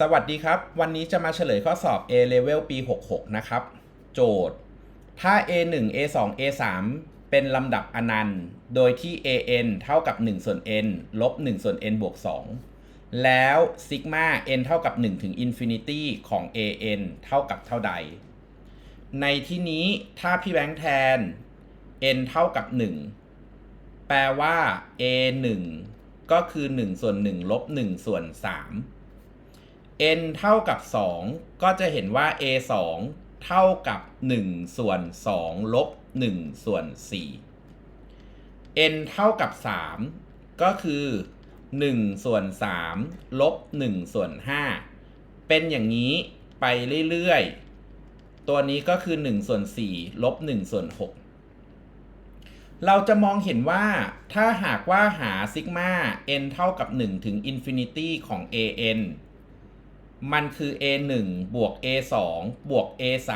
สวัสดีครับ วันนี้จะมาเฉลยข้อสอบ A Level ปี 66 นะครับ โจทย์ ถ้า A1 A2 A3 เป็นลำดับอนันต์ โดยที่ AN เท่ากับ 1 ส่วน n ลบ 1 ส่วน n บวก 2 แล้วซิกมา n เท่ากับ 1 ถึง infinity ของ AN เท่ากับเท่าใด ในที่นี้ถ้าพี่แบงค์แทน n เท่ากับ 1 แปลว่า A1 ก็คือ 1 ส่วน 1 ลบ 1 ส่วน 3 n เท่ากับ 2 ก็จะเห็นว่า a 2เท่ากับ 1 ส่วน 2 ลบ 1 ส่วน 4 n เท่ากับ 3 ก็คือ 1 ส่วน 3 ลบ 1 ส่วน 5 เป็นอย่างนี้ไปเรื่อยๆ ตัวนี้ก็คือ 1 ส่วน 4 ลบ 1 ส่วน 6 เราจะมองเห็นว่าถ้าหากว่าหาซิกมา n เท่ากับ 1 ถึง infinity ของ an มันคือ a1 บวก a2 บวก a3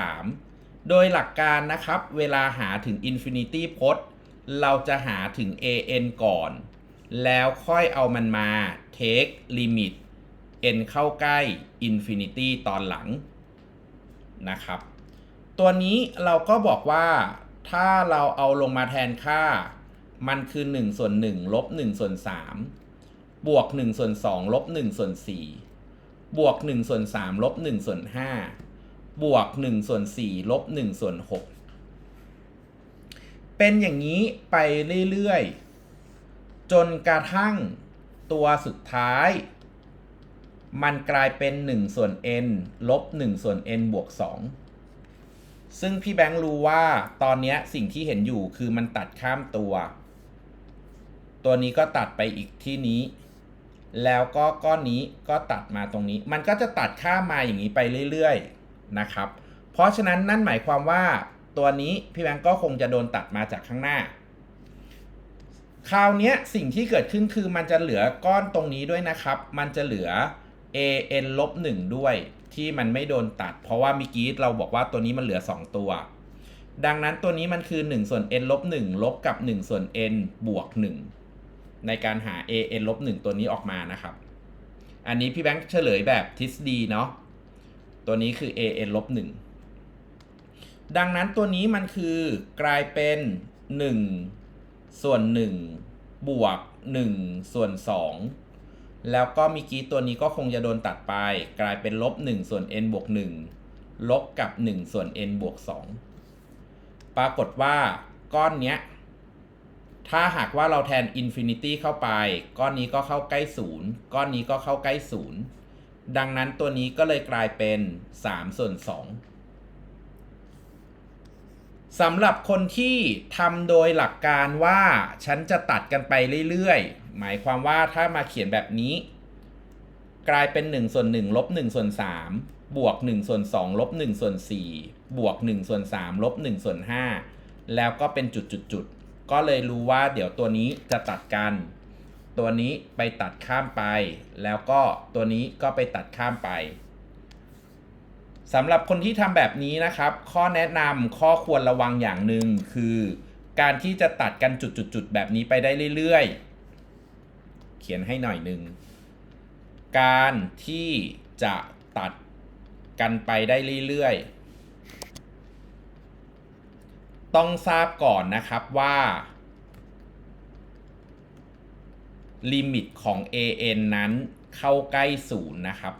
โดยหลักการนะครับ เวลาหาถึง infinity พจน์เราจะหาถึง an ก่อน แล้วค่อยเอามันมา take limit n เข้าใกล้ infinity ตอนหลังนะครับ ตัวนี้เราก็บอกว่าถ้าเราเอาลงมาแทนค่า มันคือ1ส่วน1ลบ1ส่วน3บวก1ส่วน2ลบ1ส่วน4 บวก1ส่วน3ลบ1ส่วน5บวก1ส่วน4ลบ1ส่วน6เป็นอย่างนี้ไปเรื่อยๆ จนกระทั่งตัวสุดท้าย มันกลายเป็น 1 ส่วน n ลบ 1 ส่วน n บวก 2 ซึ่งพี่แบงค์รู้ว่าตอนนี้สิ่งที่เห็นอยู่คือมันตัดข้ามตัว ตัวนี้ก็ตัดไปอีกที่นี้ แล้วก็ก้อนนี้ก็ตัดมาตรงนี้ มันก็จะตัดข้ามมาอย่างนี้ไปเรื่อยๆนะครับ เพราะฉะนั้นนั่นหมายความว่าตัวนี้พี่แบงก์ก็คงจะโดนตัดมาจากข้างหน้า คราวนี้สิ่งที่เกิดขึ้นคือมันจะเหลือก้อนตรงนี้ด้วยนะครับ มันจะเหลือ an ลบ1ด้วยที่มันไม่โดนตัด เพราะว่าเมื่อกี้เราบอกว่าตัวนี้มันเหลือ 2 ตัว ดังนั้นตัวนี้มันคือ1ส่วน n ลบ1ลบกับ1ส่วน n บวก1 ในการหา an ลบ1ตัวนี้ออกมานะครับ อันนี้พี่แบงค์เฉลยแบบทฤษฎีเนาะ ตัวนี้คือ an ลบ1ดังนั้นตัวนี้มันคือกลายเป็น 1 ส่วน 1 บวก 1 ส่วน 2 แล้วก็มื่อกี้ตัวนี้ก็คงจะโดนตัดไป กลายเป็นลบ 1 ส่วน n บวก 1 ลบกับ 1 ส่วน n บวก 2 ปรากฏว่าก้อนเนี้ย ถ้าหากว่าเราแทน infinity เข้าไป ก้อนนี้ก็เข้าใกล้ 0 ก้อนนี้ก็เข้าใกล้ 0 ดังนั้นตัวนี้ก็เลยกลายเป็น 3 ส่วน 2สำหรับคนที่ทำโดยหลักการว่าฉันจะตัดกันไปเรื่อยๆ หมายความว่าถ้ามาเขียนแบบนี้ กลายเป็น 1 ส่วน 1 ลบ 1 ส่วน 3 บวก 1 ส่วน 2 ลบ 1 ส่วน 4 บวก 1 ส่วน 3 ลบ 1 ส่วน 5 แล้วก็เป็นจุดๆๆ ก็เลยรู้ว่าเดี๋ยวตัวนี้จะตัดกัน ตัวนี้ไปตัดข้ามไป แล้วก็ตัวนี้ก็ไปตัดข้ามไปสำหรับคนที่ทำแบบนี้นะครับ ข้อแนะนำข้อควรระวังอย่างหนึ่งคือ การที่จะตัดกันจุดๆๆแบบนี้ไปได้เรื่อยๆ เขียนให้หน่อยหนึ่ง การที่จะตัดกันไปได้เรื่อยๆ ต้องทราบก่อนนะครับว่าลิมิตของ an นั้นเข้าใกล้ศูนย์นะครับ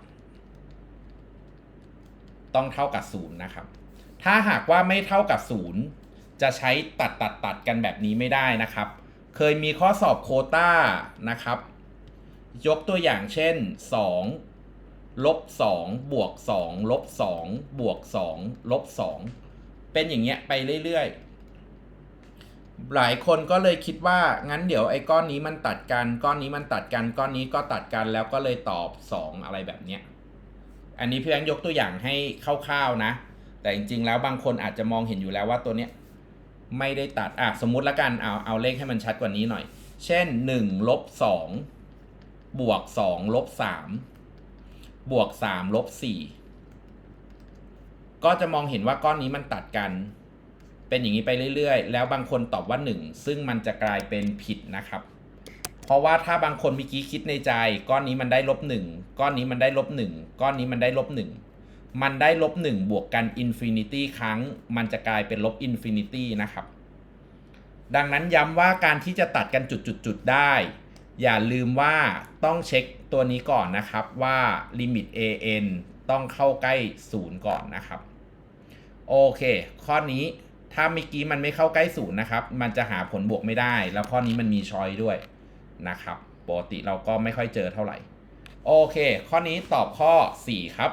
ต้องเท่ากับศูนย์นะครับ ถ้าหากว่าไม่เท่ากับศูนย์จะใช้ตัดตัดตัดกันแบบนี้ไม่ได้นะครับ เคยมีข้อสอบโคต้านะครับ ยกตัวอย่างเช่น 2 ลบ 2 บวก 2 ลบ 2 บวก 2 ลบ 2 เป็นอย่างเงี้ยไปเรื่อยๆ หลายคนก็เลยคิดว่างั้นเดี๋ยวไอ้ก้อนนี้มันตัดกัน ก้อนนี้มันตัดกัน ก้อนนี้ก็ตัดกันแล้วก็เลยตอบ 2 อะไรแบบเนี้ยอันนี้พี่แบงค์ยกตัวอย่างให้คร่าวๆนะ แต่จริงๆแล้วบางคนอาจจะมองเห็นอยู่แล้วว่าตัวเนี้ยไม่ได้ตัดอะสมมุติละกันเอาเอาเลขให้มันชัดกว่านี้หน่อย เช่น1ลบ2บวก2ลบ3บวก3ลบ4ก็จะมองเห็นว่าก้อนนี้มันตัดกัน เป็นอย่างนี้ไปเรื่อยๆ แล้วบางคนตอบว่า 1 ซึ่งมันจะกลายเป็นผิดนะครับ เพราะว่าถ้าบางคนเมื่อกี้คิดในใจ ก้อนนี้มันได้ลบหนึ่งก้อนนี้มันได้ลบหนึ่งก้อนนี้มันได้ลบหนึ่งมันได้ลบหนึ่งบวกกันอินฟินิตี้ครั้ง มันจะกลายเป็นลบอินฟินิตี้นะครับ ดังนั้นย้ำว่าการที่จะตัดกันจุดๆๆได้ อย่าลืมว่าต้องเช็คตัวนี้ก่อนนะครับว่าลิมิต an ต้องเข้าใกล้ 0 ก่อนนะครับ โอเค ข้อนี้ ถ้าเมื่อกี้มันไม่เข้าใกล้ศูนย์นะครับ มันจะหาผลบวกไม่ได้ แล้วข้อนี้มันมีชอยด้วยนะครับ ปกติเราก็ไม่ค่อยเจอเท่าไหร่ โอเค ข้อนี้ตอบข้อ 4 ครับ